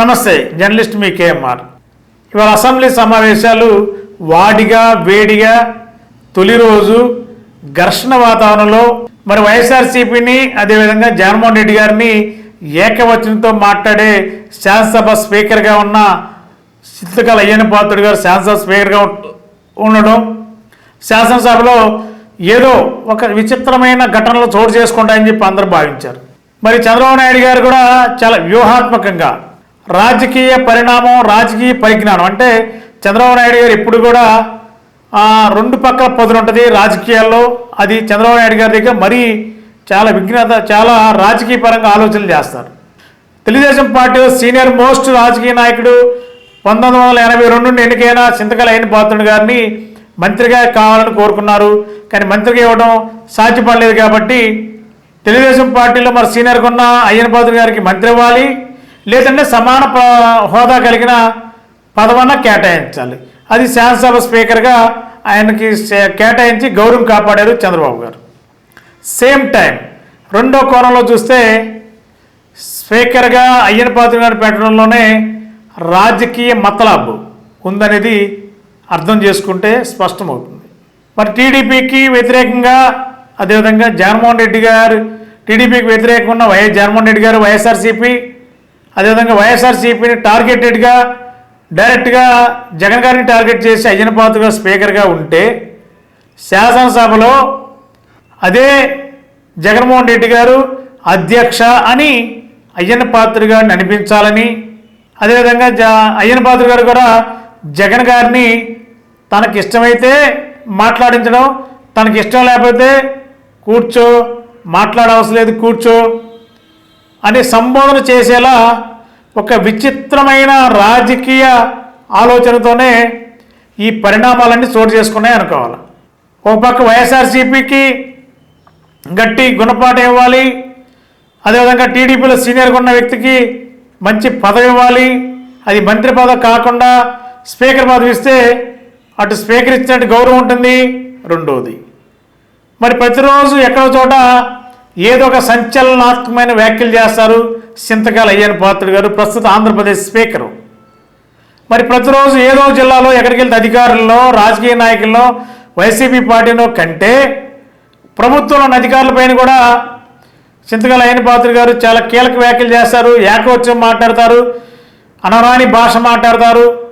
నమస్తే జర్నలిస్ట్ మీ కేఎంఆర్. ఇవాళ అసెంబ్లీ సమావేశాలు వాడిగా వేడిగా తొలి రోజు ఘర్షణ వాతావరణంలో. మరి వైఎస్ఆర్సీపీని అదేవిధంగా జగన్మోహన్ రెడ్డి గారిని ఏకవచనంతో మాట్లాడే శాసనసభ స్పీకర్గా ఉన్న సిద్ధకల అయ్యన్న పాత్రుడు గారు శాసనసభ స్పీకర్గా ఉండడం. శాసనసభలో ఏదో ఒక విచిత్రమైన ఘటనలు చోటు చేసుకుంటాయని చెప్పి అందరూ భావించారు. మరి చంద్రబాబు నాయుడు గారు కూడా చాలా వ్యూహాత్మకంగా రాజకీయ పరిణామం రాజకీయ పరిజ్ఞానం. అంటే చంద్రబాబు నాయుడు గారు ఇప్పుడు కూడా రెండు పక్కల పదులు ఉంటుంది రాజకీయాల్లో. అది చంద్రబాబు నాయుడు గారి దగ్గర మరీ చాలా విజ్ఞత చాలా రాజకీయ పరంగా ఆలోచనలు చేస్తారు. తెలుగుదేశం పార్టీ సీనియర్ మోస్ట్ రాజకీయ నాయకుడు పంతొమ్మిది వందల ఎనభై రెండు నుండి ఎన్నికైన చింతకల అయిన పాత్రుడు గారిని మంత్రిగా కావాలని కోరుకున్నారు. కానీ మంత్రిగా ఇవ్వడం సాధ్యపడలేదు కాబట్టి తెలుగుదేశం పార్టీలో మరి సీనియర్గా ఉన్న అయ్యన పాత్రుడు గారికి మంత్రి ఇవ్వాలి లేదంటే సమాన ప- హోదా కలిగిన పదవన కేటాయించాలి. అది శాసనసభ స్పీకర్గా ఆయనకి కేటాయించి గౌరవం కాపాడారు చంద్రబాబు గారు. సేమ్ టైం రెండో కోణంలో చూస్తే స్పీకర్గా అయ్యన పాత్ర గారు పెట్టడంలోనే రాజకీయ మతలాబు ఉందనేది అర్థం చేసుకుంటే స్పష్టమవుతుంది. మరి టీడీపీకి వ్యతిరేకంగా అదేవిధంగా జగన్మోహన్ రెడ్డి గారు టీడీపీకి వ్యతిరేకంగా ఉన్న వైఎస్ జగన్మోహన్ రెడ్డి గారు వైఎస్ఆర్సీపీ అదేవిధంగా వైఎస్ఆర్సీపీని టార్గెటెడ్గా డైరెక్ట్గా జగన్ గారిని టార్గెట్ చేసి అయ్యనపాతుగా స్పీకర్గా ఉంటే శాసనసభలో అదే జగన్మోహన్ రెడ్డి గారు అధ్యక్ష అని అయ్యన్న పాత్ర గారిని అనిపించాలని అదేవిధంగా జ అయ్యన్న పాత్ర గారు కూడా జగన్ గారిని తనకి ఇష్టమైతే మాట్లాడించడం తనకి ఇష్టం లేకపోతే కూర్చో మాట్లాడవసరం లేదు కూర్చో అని సంబోధన చేసేలా ఒక విచిత్రమైన రాజకీయ ఆలోచనతోనే ఈ పరిణామాలన్నీ చోటు చేసుకున్నాయి అనుకోవాలి. ఒక పక్క వైఎస్ఆర్సీపీకి గట్టి గుణపాఠం ఇవ్వాలి. అదేవిధంగా టీడీపీలో సీనియర్గా ఉన్న వ్యక్తికి మంచి పదవి ఇవ్వాలి. అది మంత్రి పదవి కాకుండా స్పీకర్ పదవి ఇస్తే అటు స్పీకర్ ఇచ్చినట్టు గౌరవం ఉంటుంది. రెండోది. మరి ప్రతిరోజు ఎక్కడో చోట ఏదో ఒక సంచలనాత్మకమైన వ్యాఖ్యలు చేస్తారు. సింతకాల అయ్యన్ పాత్రుడు గారు ప్రస్తుత ఆంధ్రప్రదేశ్ స్పీకరు. మరి ప్రతిరోజు ఏదో జిల్లాలో ఎక్కడికి వెళ్తే అధికారుల్లో రాజకీయ నాయకుల్లో వైసీపీ పార్టీలో కంటే ప్రభుత్వంలోని అధికారులపైన కూడా చింతకాల అయిన పాత్ర గారు చాలా కీలక వ్యాఖ్యలు చేస్తారు. ఏకవచనం మాట్లాడతారు. అనరాని భాష మాట్లాడతారు.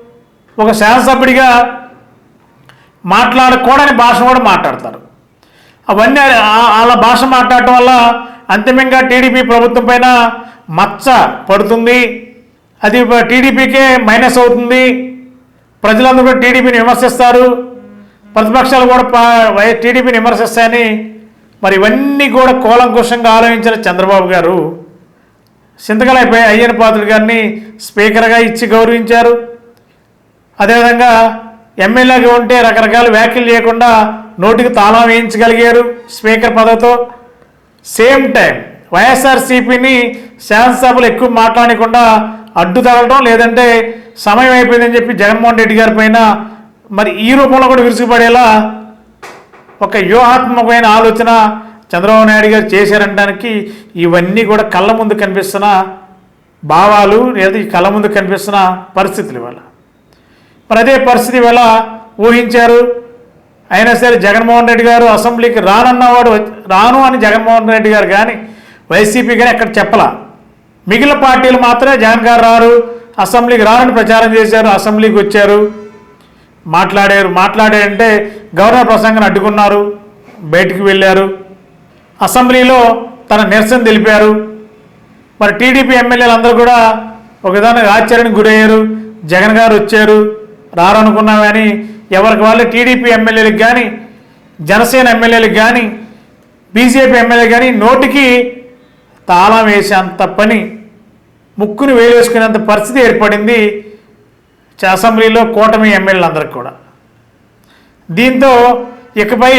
ఒక శాసనసభ్యుడిగా మాట్లాడకూడని భాష కూడా మాట్లాడతారు. అవన్నీ వాళ్ళ భాష మాట్లాడటం వల్ల అంతిమంగా టీడీపీ ప్రభుత్వం పైన మచ్చ పడుతుంది. అది టీడీపీకే మైనస్ అవుతుంది. ప్రజలందరూ కూడా టీడీపీని విమర్శిస్తారు. ప్రతిపక్షాలు కూడా టీడీపీని విమర్శిస్తాయని మరి ఇవన్నీ కూడా కూలంకుషంగా ఆలోచించిన చంద్రబాబు గారు సింతకలైపోయి అయ్యన పాత్రుడు గారిని స్పీకర్గా ఇచ్చి గౌరవించారు. అదేవిధంగా ఎమ్మెల్యేగా ఉంటే రకరకాల వ్యాఖ్యలు చేయకుండా నోటికి తాళం వేయించగలిగారు స్పీకర్ పదవితో. సేమ్ టైం వైఎస్ఆర్సీపీని శాసనసభలో ఎక్కువ మాట్లాడకుండా అడ్డు తగలడం లేదంటే సమయం అయిపోయిందని చెప్పి జగన్మోహన్ రెడ్డి గారి పైన మరి ఈ రూపంలో కూడా విరుచుకుపడేలా ఒక వ్యూహాత్మకమైన ఆలోచన చంద్రబాబు నాయుడు గారు చేశారనడానికి ఇవన్నీ కూడా కళ్ళ ముందు కనిపిస్తున్న భావాలు లేదా ఈ కళ్ళ ముందు కనిపిస్తున్న పరిస్థితులు ఇవాళ. అదే పరిస్థితి ఎలా ఊహించారు. అయినా సరే జగన్మోహన్ రెడ్డి గారు అసెంబ్లీకి రానన్నవాడు వచ్చి- రాను అని జగన్మోహన్ రెడ్డి గారు కానీ వైసీపీ కానీ ఎక్కడ చెప్పలా? మిగిలిన పార్టీలు మాత్రమే జగన్ గారు రారు. అసెంబ్లీకి రారని ప్రచారం చేశారు. అసెంబ్లీకి వచ్చారు. మాట్లాడారు. మాట్లాడారంటే గవర్నర్ ప్రసంగాన్ని అడ్డుకున్నారు. బయటికి వెళ్ళారు. అసెంబ్లీలో తన నిరసన తెలిపారు. మరి టీడీపీ ఎమ్మెల్యేలు అందరూ కూడా ఒక విధానంగా ఆశ్చర్యానికి గురయ్యారు. జగన్ గారు వచ్చారు. రారనుకున్నాం కానీ ఎవరికి వాళ్ళు టీడీపీ ఎమ్మెల్యేలకు కానీ జనసేన ఎమ్మెల్యేలకు కానీ బీజేపీ ఎమ్మెల్యే కానీ నోటికి తాళం వేసేంత పని ముక్కును వేలేసుకునేంత పరిస్థితి ఏర్పడింది అసెంబ్లీలో కూటమి ఎమ్మెల్యేలందరికీ కూడా. దీంతో ఇకపై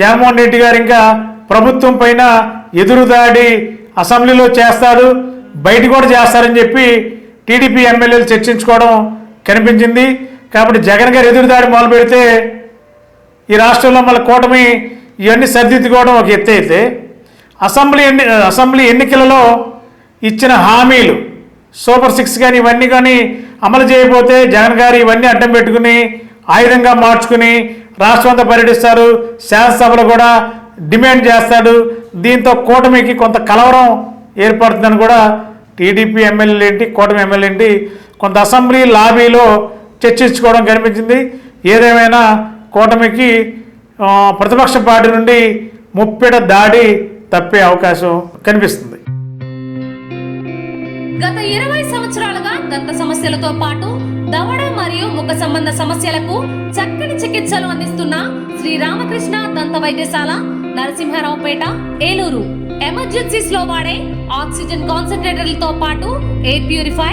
జగన్మోహన్ రెడ్డి గారు ఇంకా ప్రభుత్వం పైన ఎదురుదాడి అసెంబ్లీలో చేస్తాడు బయట కూడా చేస్తారని చెప్పి టీడీపీ ఎమ్మెల్యేలు చర్చించుకోవడం కనిపించింది. కాబట్టి జగన్ గారు ఎదురుదాడి మొదలు పెడితే ఈ రాష్ట్రంలో మళ్ళీ కూటమి ఇవన్నీ సర్దిద్దుకోవడం ఒక ఎత్తు అయితే అసెంబ్లీ ఎన్ని అసెంబ్లీ ఎన్నికలలో ఇచ్చిన హామీలు సూపర్ సిక్స్ కానీ ఇవన్నీ కానీ అమలు చేయకపోతే జగన్ గారు ఇవన్నీ అడ్డం పెట్టుకుని ఆయుధంగా మార్చుకుని రాష్ట్రం అంతా పర్యటిస్తారు. శాసనసభలో కూడా డిమాండ్ చేస్తాడు. దీంతో కూటమికి కొంత కలవరం ఏర్పడుతుందని కూడా టీడీపీ ఎమ్మెల్యేలు ఏంటి కూటమి ఎమ్మెల్యేలు ఏంటి కొంత అసెంబ్లీ లాబీలో చర్చించుకోవడం కనిపించింది. ఏదేమైనా కూటమికి ప్రతిపక్ష పార్టీ నుండి ముప్పెడ దాడి తప్పే అవకాశం కనిపిస్తుంది. గత ఇరవై సంవత్సరాలుగా దంత సమస్యలతో పాటు దవడ మరియు ముఖ సంబంధ సమస్యలకు చక్కని చికిత్సలు అందిస్తున్న శ్రీ రామకృష్ణ దంత వైద్యశాల నరసింహారావుపేట ఏలూరు. ఎమర్జెన్సీస్లో వాడే ఆక్సిజన్ కాన్సన్ట్రేటర్లతో పాటు air purify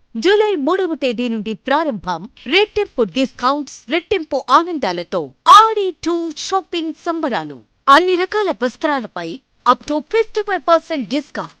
జూలై మూడవ తేదీ నుండి ప్రారంభం రెట్టింపు డిస్కౌంట్స్ రెట్టింపు ఆనందాలతో ఆడి టూ షాపింగ్ సంబరాలు. అన్ని రకాల వస్త్రాలపై up to fifty five percent discount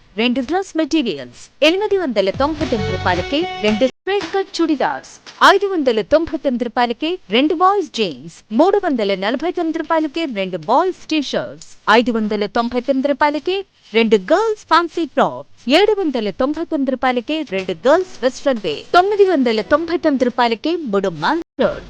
రెండు గ్లాస్ మెటీరియల్స్ ఎనిమిది వందల తొంభై తొమ్మిది రూపాయలకి రెండు స్ట్రైట్ కట్ చుడిదార్స్ ఐదు వందల తొంభై తొమ్మిది రూపాయలకి రెండు బాయ్స్ జీన్స్ మూడు వందల నలభై తొమ్మిది రూపాయలకి రెండు బాయ్స్ టీషర్ట్స్ ఐదు వందల తొంభై తొమ్మిది రూపాయలకి రెండు గర్ల్స్ ఫ్యాన్సీ టాప్ ఏడు వందల తొంభై తొమ్మిది రూపాయలకి రెండు గర్ల్స్ వెస్ట్రన్ వే తొమ్మిది వందల తొంభై తొమ్మిది రూపాయలకి మూడు మన్స్ షర్ట్.